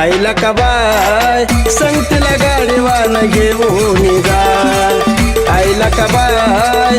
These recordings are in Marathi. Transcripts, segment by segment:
जायला का बाय? संगतीला गाडीवान घेऊन जा आईला का बाय?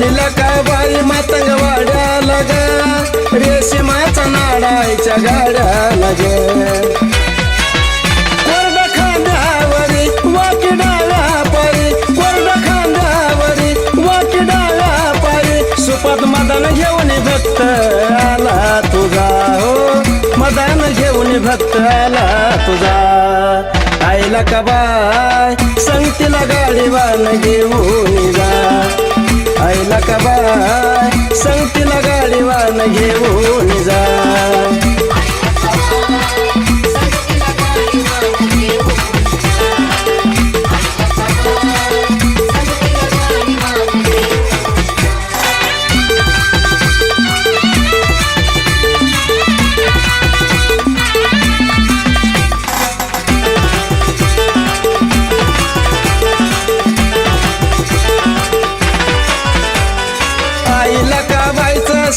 हे आलेला का बाई मातंग वाड्याला ग रेशमाचा नाडायच्या गाड्याला ग कोरडा खांद्यावरी वाकी डाव्या पारी कोरडा खांद्यावरी वाकी डाव्या पारी. सुपद मदन घेऊन भक्त आला तुझा हो. मदन घेऊन भक्त आला तुझा. आईला का बाय संगतीला गाडीवान घेऊन जा. गाडीवान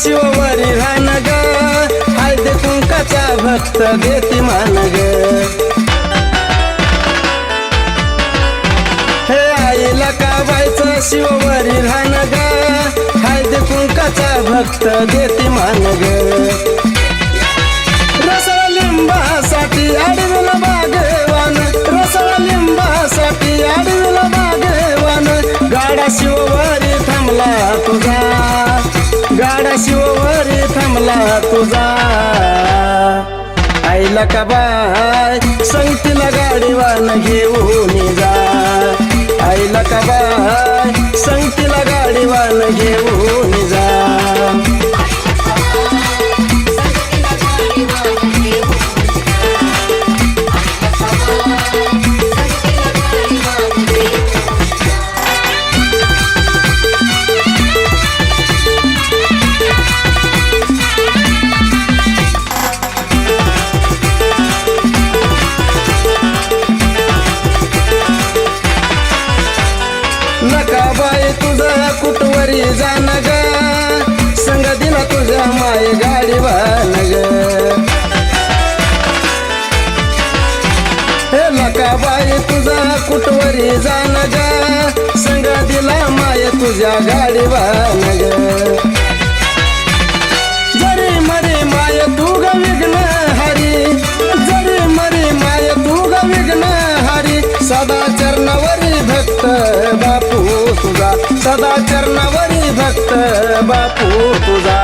शिववरी रान ग हाय दे भक्त देती मान ग हे आईला का बायचा शिववरी रान ग हाय दे भक्त देती मान ग तुझा आईला का बाय? संगतीला गाडीवान घेऊन जा. आईला का बाय? संगतीला गाडीवान घेऊन माय गाडी वाहन ग. हे लका बाई तुझा कुटवरी जाण ग. संग दिला माय तुझ्या गाडी वाहन जरी मरे माय तू ग विघ्न हरी जरी मरे माय तू ग विघ्न हरी सदा चरणावरी भक्त बापू तुझा सदा चरणावरी भक्त बापू तुझा.